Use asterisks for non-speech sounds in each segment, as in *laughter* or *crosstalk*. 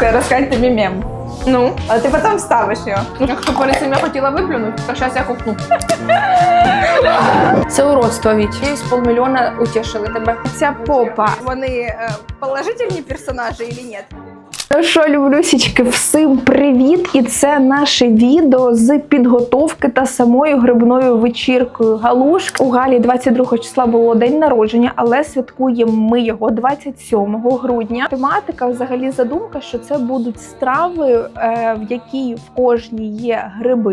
ска- тобі мем. Ну, А ти потом вставиш ее. якщо перед цим я хотіла виплюнути, то зараз я купну. *laughs* Це уродство, Віть. З полмільйона утішили тебе. Ця попа. Вони е, положительні персонажі или нет? Ну що, люблюсічки, всім привіт! І це наше відео з підготовки та самою грибною вечіркою. Галушка у Галі 22 числа було день народження, але святкуємо ми його 27 грудня. Тематика, взагалі, задумка, що це будуть страви, е, в якій в кожній є гриби.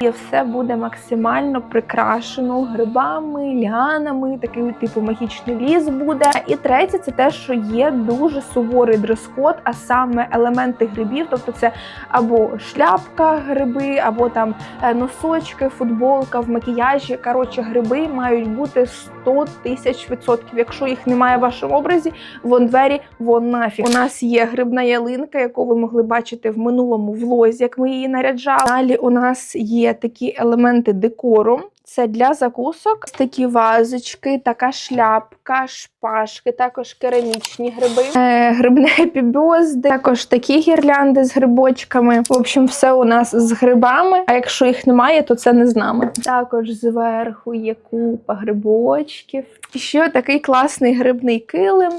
І все буде максимально прикрашено грибами, ліанами, такий типу магічний ліс буде. І третє, це те, що є дуже суворий дрес-код, а саме елементи грибів, тобто це або шляпка гриби, або там е, носочки, футболка в макіяжі. Коротше, гриби мають бути 100 тисяч відсотків. Якщо їх немає в вашому образі, вон двері, вон нафіг. У нас є грибна ялинка, яку ви могли бачити в минулому влозі, як ми її наряджали. Далі у нас є такі елементи декору. Це для закусок, такі вазочки, така шляпка, шпажки, також керамічні гриби, е, грибне *laughs* епібьозди, також такі гірлянди з грибочками. В общем, все у нас з грибами. А якщо їх немає, то це не з нами. Також зверху є купа грибочків. І ще такий класний грибний килим.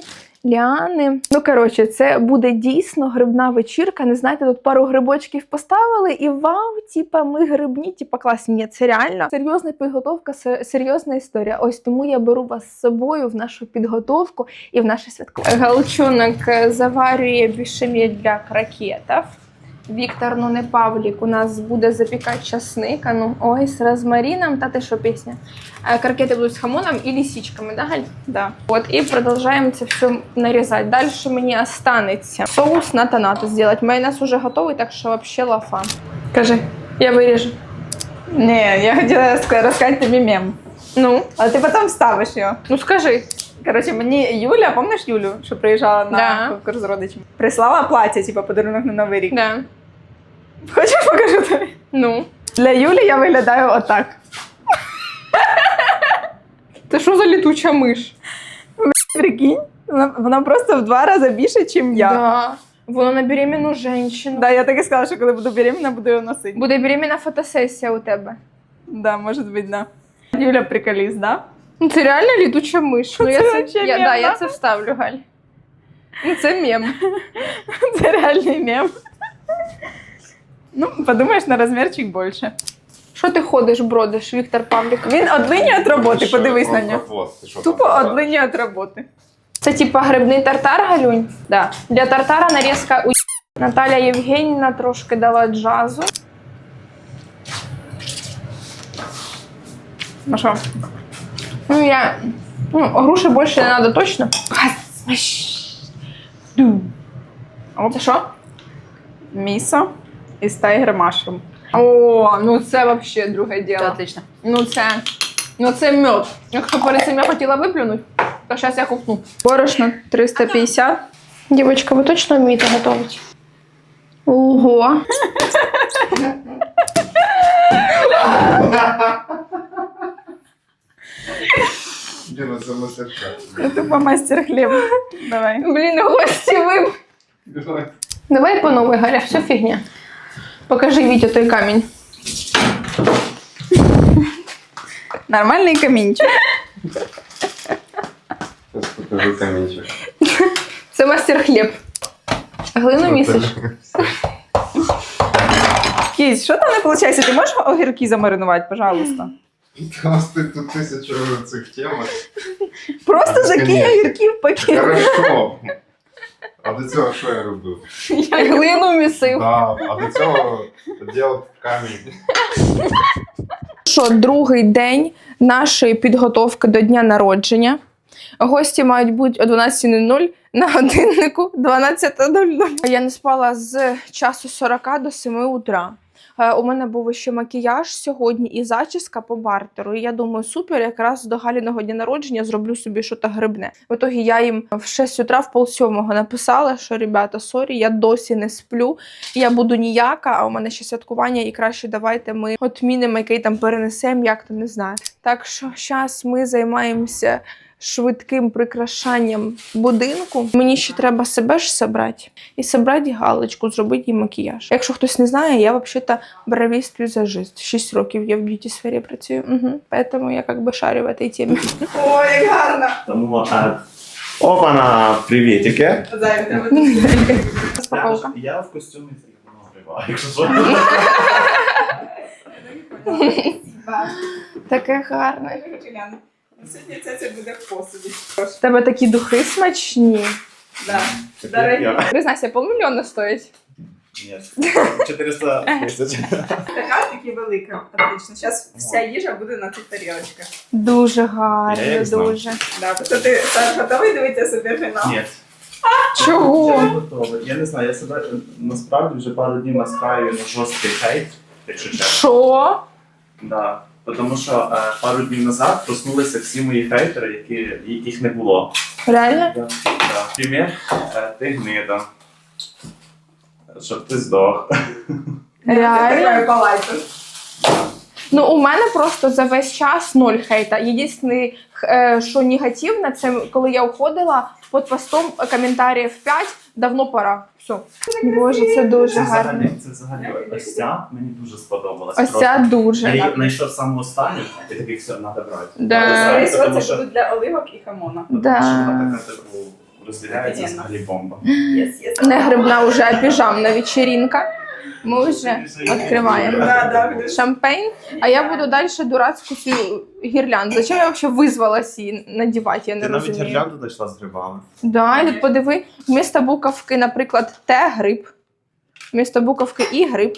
Ліани. Ну, коротше, це буде дійсно грибна вечірка. Не знаєте, тут пару грибочків поставили, і вау, типа, ми грибні, типа класні. Ні, це реально серйозна підготовка, серйозна історія. Ось тому я беру вас з собою в нашу підготовку і в наше святкове. Галчонок е, заварює бішемі для кракетів. Віктор, ну не Павлік, у нас буде запікати часник, а ну ой, з розмарином, та ти що пісня? Е, будуть з хамоном і лісічками, да, Галь? Да. Вот, и продолжаем це все нарезать. Дальше мені останеться соус на тонату сделать. Майонез уже готовий, так що вообще лафа. Кажи, я виріжу. Не, я хотела ска- рассказать тебе мем. Ну, А ты потом вставишь ее. ну скажи. Короче, мені Юля, помниш Юлю, що приїжджала на Да. конкурс з родичами? Прислала плаття, типу, подарунок на Новий рік. Да. Хочеш покажу тобі? Ну. Для Юлі я виглядаю отак. Ти що за літуча миш? Прикинь, вона, вона просто в два рази більше, ніж я. Да. Да. Воно на беременну женщину. я так і сказала, що коли буду беременна, буду його носити. Буде беременна фотосесія у тебе. Да, може бути, да. Юля приколіст, да? Ну це реально літуча миш. Ну, я Це я, мем, да, я це вставлю, Галь. Ну, це мем. *laughs* Це реальний мем. Ну, подумаєш, на розмірчик більше. Що ти ходиш, бродиш, Віктор Павлік? Він однині від роботи, подивись на нього. Тупо там однині від роботи. Це типа грибний тартар, Галюнь? Да. Для тартара нарізка у Наталя Євгенівна трошки дала джазу. Ну що? Ну, я. Ну, груші більше не треба точно. Оп. Це що? Місо із тайгер машрум. О, ну це взагалі друге діло. отлично. Ну це. Ну це мед. Якщо перед цим я хотіла виплюнути, то зараз я купну. Борошно 350. Дівчатка, ви точно вмієте готувати? Ого. *laughs* *laughs* Діна, це мастерка. Ну, Тупо мастер хліб. Давай. Блін, гості ви. Давай по новой, Галя, все фігня. Покажи Вітя той камінь. Нормальний камінчик. Зараз покажу камінчик. Це мастер хліб. Глину місиш? Кісь, що там не виходить? Ти можеш огірки замаринувати, пожалуйста? У нас тут тисячу цих темок. Просто закинь огірки в пакет. Хорошо. А до цього що я робив? Я глину місив. Да, а до цього ділав камінь. Що другий день нашої підготовки до дня народження. Гості мають бути о 12.00 на годиннику 12.00. Я не спала з часу 40 до 7 утра. Е, У мене був ще макіяж сьогодні і зачіска по бартеру. І я думаю, супер, якраз до Галіного дня народження зроблю собі щось грибне. В итогі я їм в 6 утра в пол сьомого написала, що ребята, сорі, я досі не сплю. Я буду ніяка, а у мене ще святкування, і краще давайте ми отмінимо, який там перенесемо, як то не знаю. Так що зараз ми займаємося швидким прикрашанням будинку. Мені ще треба себе ж собрати і собрати галочку, зробити їй макіяж. Якщо хтось не знає, я взагалі бровіст візажист. 6 років я в б'юті сфері працюю. Угу. Поэтому я как бы шарю в этой темі. *laughs* Ой, як гарно. Тому а, опана, привітики. Займ, тебе Розпаковка. Я в костюмі гриба, якщо що. *laughs* *laughs* Таке гарне. Сьогодні це, це буде в посуді. В тебе такі духи смачні. Да. Таке я. Признайся, полмільйона стоїть. Ні. 400 тисяч. Така таки велика. Отлично. Зараз вся їжа буде на цих тарілочках. Дуже Я гарно, як знав. дуже. Да, тобто ти Саш, готовий дивитися суперфінал? Ні. Чого? Я не готовий. Я не знаю, я себе е, насправді вже пару днів настраюю на жорсткий хейт, якщо чесно. Що? Да. Тому що е, пару днів назад проснулися всі мої хейтери, які, яких не було. Реально? Да. Да. Примір, е, ти гнида. Щоб ти здох. Реально? Ну, у мене просто за весь час ноль хейта. Єдине, що негативне, це коли я уходила під постом коментарів 5, давно пора. Все. Боже, це дуже Це гарно. взагалі, це взагалі ось ця мені дуже сподобалась. Ось ця Я дуже. її знайшов саму останню, і такий все, треба брати. Да. Скоріше, тому це що- будуть для оливок і хамона. тому Да. що вона така типу розділяється взагалі бомба. Yes, yes. Не грибна вже, а піжамна вечеринка. Ми вже відкриваємо. Да, да, Шампейн, а я буду далі дурацьку цю гірлянду. Зачем я взагалі визвалась її надівати, я не Ти навіть розумію. гірлянду знайшла з грибами. Да, і тут подиви, вмісто буковки, наприклад, Т гриб. Вмісто буковки І гриб.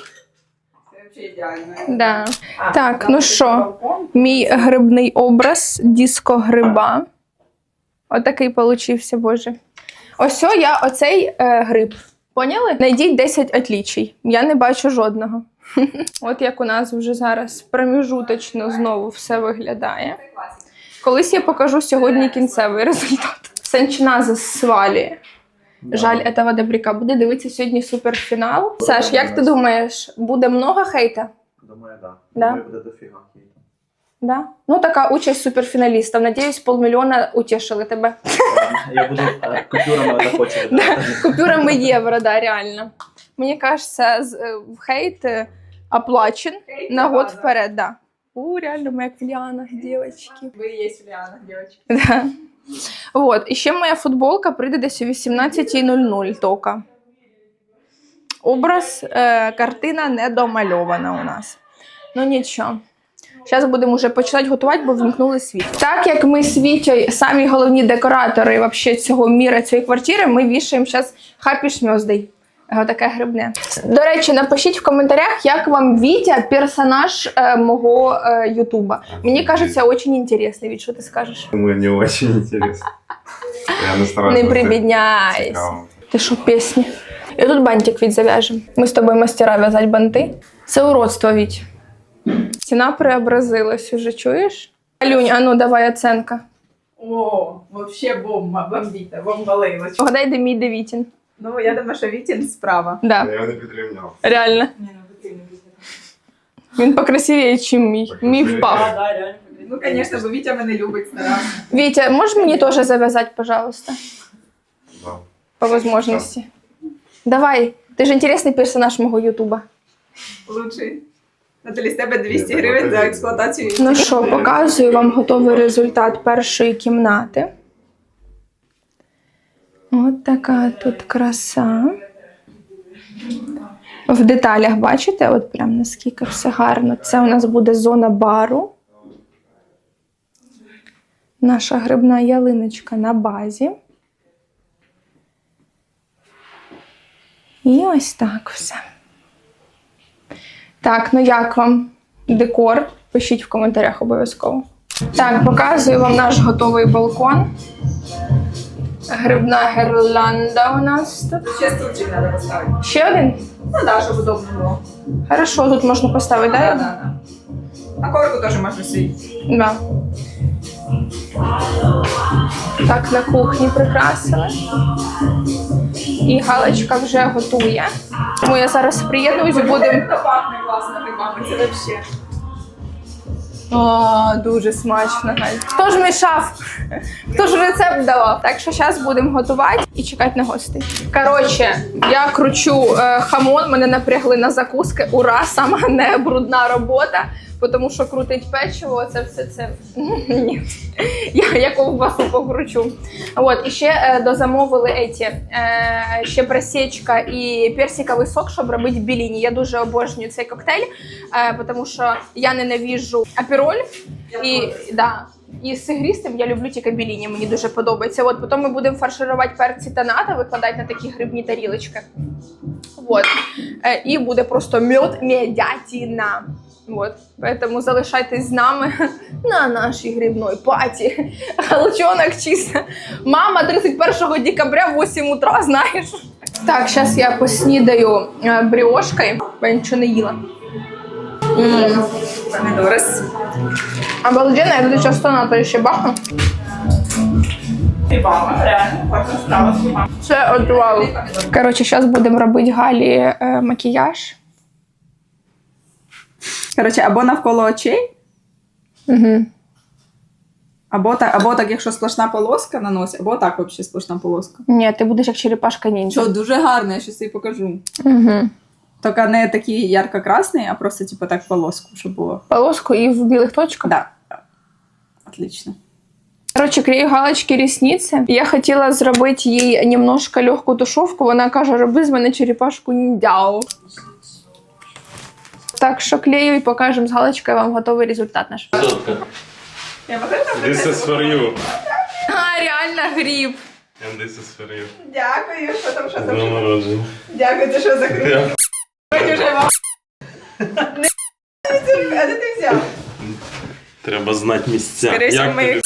Ідеально. Да. А, Так, ну що? Мій грибний образ диско гриба. Отакий получився, боже. Ось о, я оцей е, гриб. Поняли? Найдіть 10 отлічій. Я не бачу жодного. *laughs* От як у нас вже зараз проміжуточно знову все виглядає. Колись я покажу сьогодні кінцевий результат. Санчиназа свалює. Жаль, этого добряка буде дивитися сьогодні суперфінал. Саш, як ти думаєш, буде много хейта? Думаю, да. Да? Думаю, буде дофіга. Да? Ну, така участь суперфіналістів. Надіюсь, полмільйона утішили тебе. Я буду е, купюрами *laughs* захочу. Купюрами євро, да, реально. Мені кажеться, з- е, хейт е, оплачен Хейт на год вперед. Да. У, реально, ми як в ліанах, дівчатки. Ви є в Ліанах, дівчатки. Да. Вот. І ще моя футболка прийде десь о 18.00 тока. Образ, е, картина не домальована у нас. Ну нічого. Зараз будемо вже починати готувати, бо вмкнули світло. Так як ми з Вітєю самі головні декоратори вообще цього міра, цієї квартири, ми вішаємо зараз Schmözday. Таке грибне. До речі, напишіть в коментарях, як вам Вітя, персонаж е, мого е, Ютуба. Мені кажеться, дуже інтересний. Віт, що ти скажеш? Не очень интересно. Я не прибідняйся. Ти що, пісні? І тут бантик від зав'яжемо. Ми з тобою мастера в'язати банти. Це уродство Віть. Стіна преобразилась уже, чуєш? Алюнь, а ну давай оценка. О, вообще бомба, бомбіта, бомбалилочка. Угадай, де мій де Вітін. Ну, я думаю, що Вітін справа. Да, Я його не підрівняв. реально. Ні, ну потрібно. Він покрасивіє, ніж мій. Мій впав. Да, реально. Ну, звісно, бо Вітя мене любить старався. Вітя, можеш мені теж зав'язати, пожалуйста, Да. по можливості? Давай, ти ж інтересний персонаж мого Ютуба. Лучший. Наталі, з тебе 200 гривень за експлуатацію. Ну що, показую вам готовий результат першої кімнати. От така тут краса. В деталях бачите, от прям наскільки все гарно. Це у нас буде зона бару. Наша грибна ялиночка на базі. І ось так все. Так, ну як вам декор? Пишіть в коментарях обов'язково. Так, показую вам наш готовий балкон. Грибна гірлянда у нас тут. Ще стульчик треба поставити. Ще один? Ну да, щоб удобно було. Хорошо, тут можна поставити, Да, так? да, да. На коврику теж можна сидіти. Да. Так, на кухні прикрасили. І галочка вже готує. Тому я зараз приєднуюсь, будемо. О, дуже смачно. Хто ж мішав? Хто ж рецепт давав? Так що зараз будемо готувати і чекати на гостей. Коротше, я кручу е, хамон, мене напрягли на закуски. Ура, сама *laughs* не брудна робота. Тому що крутить печиво, це все це. *laughs* Ні. Я, я ковбасу покручу. От, і ще е, дозамовили еті, е, ще просічка і персиковий сок, щоб робити біліні. Я дуже обожнюю цей коктейль, е, тому що я ненавіжу апероль і, да, і з ігристим я люблю тільки біліні, мені дуже подобається. От, потім ми будемо фарширувати перці та ната, викладати на такі грибні тарілочки. Вот. Е, і буде просто мед медятина. Вот. Поэтому залишайтесь з нами *laughs* на нашій грибної паті. *laughs* Галчонок чисто. Мама 31 декабря в 8 утра, *laughs* знаєш. Так, зараз я поснідаю е, бріошкою, бо я нічого не їла. Помідорис. Обалденно, я буду часто на то ще бахну. Це от. Коротше, зараз будемо робити Галі е, макіяж. Коротше, або навколо очей, Угу. або так, або так, якщо сплошна полоска на носі, або так взагалі сплошна полоска. Ні, ти будеш як черепашка ніндзя. Що дуже гарно, я щось тобі покажу. Угу. Тільки не такий ярко-красний, а просто типу так полоску, щоб було. Полоску і в білих точках. Да. Отлично. Коротше, клею галочки ресниці. Я хотіла зробити їй немножко легку тушовку. Вона каже, роби з мене черепашку ніндзяо. Так що клею і покажемо з галочкою вам готовий результат наш. Я This is for you. А, реально гриб. And this is for you. Дякую, що там, що З народження. Дякую, ти що закрив? Я- Хоч уже вам. А де ти взяв? Треба знати місця. Скоріше Як ми тобі? їх-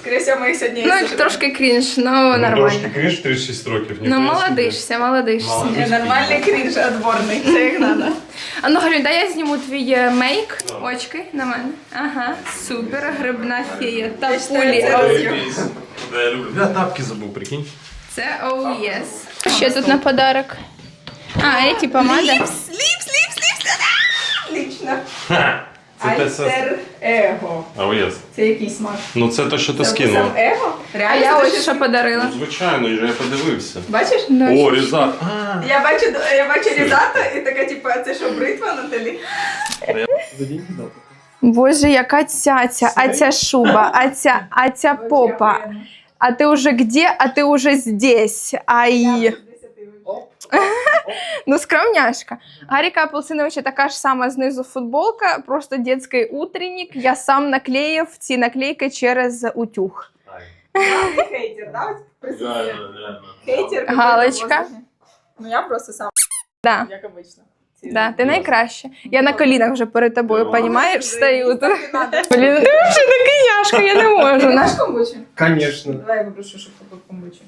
Скоріше всього, ми їх сьогодні Ну, їсти. трошки крінж, ну Ну, нормально. Трошки криш 36 років. Ну, молодишся, молодишся. Нормальний крінж відборний, це як надо. А ну, Галю, дай я зніму твій е, мейк. Очки на мене. Ага, супер, грибна фея. Та Я пулі. Да, я люблю. Я тапки забув, прикинь. Це оу єс. Ще тут на подарок. А, эти помада. Ліпс, ліпс, ліпс, ліпс. Отлично. Ха! Це те це. Альтер его. А о, єс. Це який смак? Ну це те, що ти сам его? А Реально? я це ось щось- що подарила. Ну, звичайно, я подивився. Бачиш? О, різак. А, Я бачу, я бачу різато і така, типу, а це що, бритва Наталі? Боже, яка цяця, а ця шуба, а ця, а ця попа. А ти уже где, а ти уже здесь. Ай. *laughs* Ну, скромняшка. Гаріка Апелсиновича така ж сама знизу футболка, просто дитячий утренник. Я сам наклеїв ці наклейки через утюг. Главний хейтер, да? Хейтер. Галочка. Ну я просто сам, Да, як обично. Да, ти найкраща. Я на колінах вже перед тобою, Ну, понімаєш, стою. тут. Так і. Блін, *laughs* ти взагалі такий яшка, я не можу. На. наш комбучі? Конечно. Давай я попрошу, щоб попив комбучі.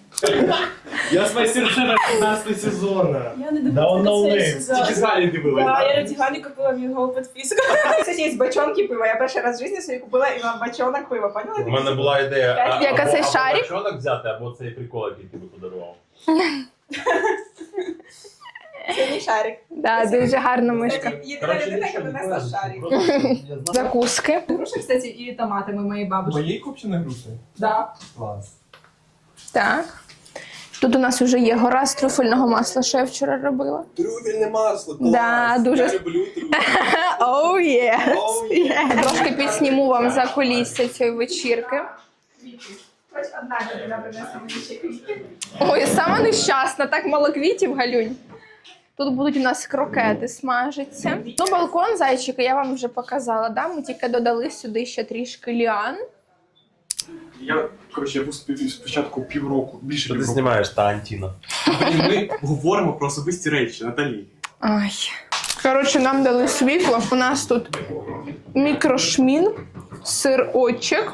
Я з майстерчина 15 сезона. Я не Да он дивилася цей ноунейм. Тільки з Галі дивилась. Да, я Галі купила його підписку. *laughs* Кстати, є бачонки пива. Я перший раз в житті собі купила і вам бачонок пива, поняла? У мене була ідея. а- Як або- або шарик? бачонок взяти, або цей прикол, який ти подарував. *laughs* Це мій шарик. Да, дуже гарна мишка. Єдина людина, яка донесла шарик. Закуски. Груші, кстати, і томатами моєї бабушки. Моєї копчені груші? Да. Клас. Так. Тут у нас вже є гора з трюфельного масла, що я вчора робила. Трюфельне масло, клас. Да, дуже- Я люблю трюфель. Оу, *laughs* є. Oh. *laughs* Трошки підсніму вам за кулісся цієї вечірки. Хоч одна людина принесла мені ще квітки. Ой, сама нещасна, так мало квітів, галюнь. Тут будуть у нас крокети смажиться. Ну, балкон зайчика я вам вже показала, да? Ми тільки додали сюди ще трішки ліан. Я, коротше, я був спів- спочатку півроку, більше Що ти півроку. знімаєш та Антіна? І ми говоримо про особисті речі, Наталі. Ай. Коротше, нам дали світло. У нас тут мікрошмін, сирочок.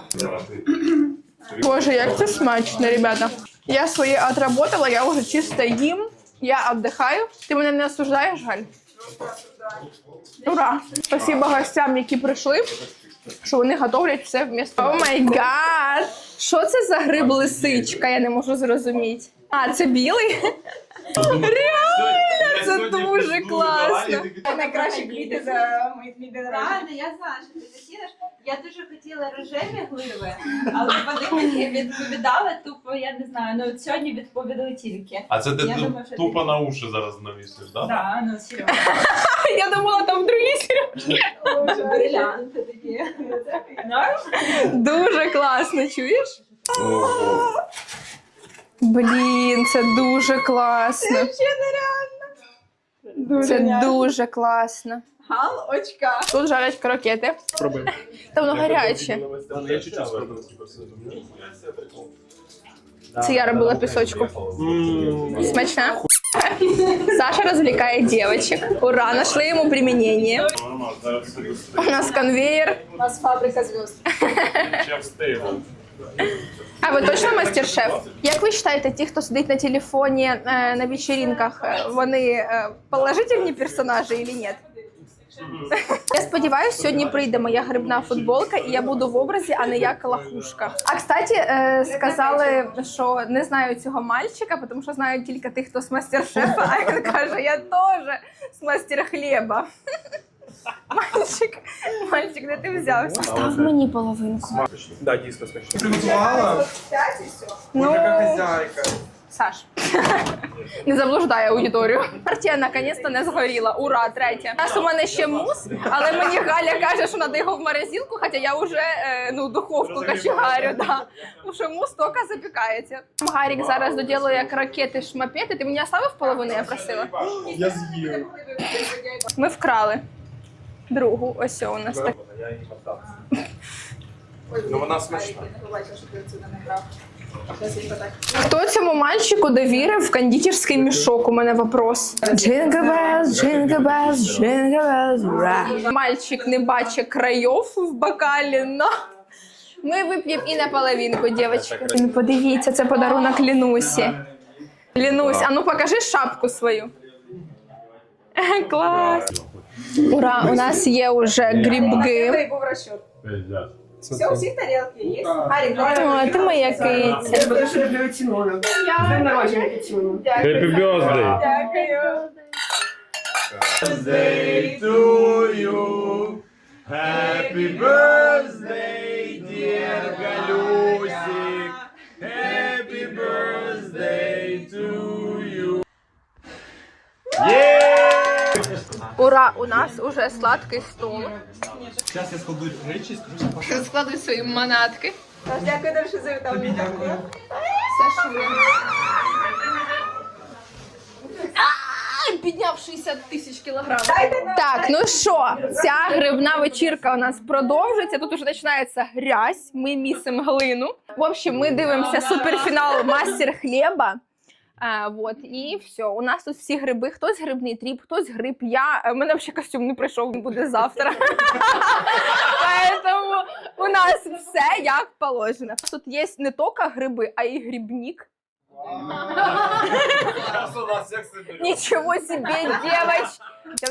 Боже, як це смачно, ребята. Я своє отработала, я вже чисто їм. Я віддихаю. Ти мене не осуждаєш, Галь? Ура! Спасибо гостям, які прийшли, що вони готовлять все вмісто. О май гад! Що це за гриб лисичка? Я не можу зрозуміти. А, це білий? Реально, це дуже класно. Найкращі квіти за мої дні. Правильно, я знаю, що ти хотіла. Я дуже хотіла рожеві гливи, але вони мені відповідали тупо, я не знаю. Ну от сьогодні відповіли тільки. А це ти Я ту- думаю, що тупо на уші зараз навісиш, так? Да, ну серйозно. *laughs* Я думала, там другі Брилянти такі. Дуже класно, чуєш? Блін, це дуже класно. Це Дуже Це реально. дуже класно. Галочка. Тут жарять крокети. Спробуємо. Та воно гаряче. Я чуть-чуть спробую. Це я робила пісочку. Смачно? Саша развлекает девочек. Ура, нашли ему применение. У нас конвейер. У нас фабрика зв'язок. А ви точно мастер-шеф? Як ви вважаєте, ті, хто сидить на телефоні е, на вечеринках, е, вони е, положительні персонажі чи ні? Я сподіваюся, сьогодні прийде моя грибна футболка, і я буду в образі, а не як лахушка. А кстати, е, сказали, що не знаю цього мальчика, тому що знають тільки тих, хто з мастер-шефа, а він каже, я теж з мастер хліба. Мальчик, мальчик, де ти взявся? Став мені половинку. Да, дійсно смачно. Приготувала? Ну, хазяйка. Саш, не заблуждай аудиторію. Партія наконець-то не згоріла. Ура, третя. У у мене ще мус, але мені Галя каже, що треба його в морозилку, хоча я вже е, ну, духовку качегарю. Да. Тому що мус тільки запікається. Гарік зараз доділує крокети шмапети. Ти мені оставив половину, я просила. Я з'їв. Ми вкрали. Другу, ось у нас так. Ну вона смачна. Хто цьому мальчику довірив кондитерський мішок? У мене вопрос. Jingle bells, rock. Мальчик не бачить країв в бокалі, но ми вип'ємо і на половинку, дівчатки. Ну, подивіться, це подарунок Лінусі. Лінусь, а ну покажи шапку свою. Клас. Ура, у нас є уже грибги. Це. Все, у всіх тарілки є. Гарік, О, ти моя киця. Я дуже люблю народження Тімону. Happy birthday! Дякую. Birthday to you. Happy birthday, dear Галюсик. Happy birthday to you. Ура, у нас уже сладкий стол. Зараз я складу речі скажу, що Складуй свої манатки. Дякую, дуже, що завітав. тобі дякую. Підняв 60 тисяч кілограм. Так, ну що, ця грибна вечірка у нас продовжується. Тут уже починається грязь. Ми місимо глину. В общем, ми дивимося суперфінал мастер хліба. А, вот, і все. У нас тут всі гриби. Хтось грибний тріп, хтось гриб. Я. У мене взагалі костюм не прийшов, він буде завтра. Поэтому у нас все як положено. Тут є не тільки гриби, а й грибник. Ничего себе, девочки!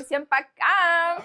Всем пока!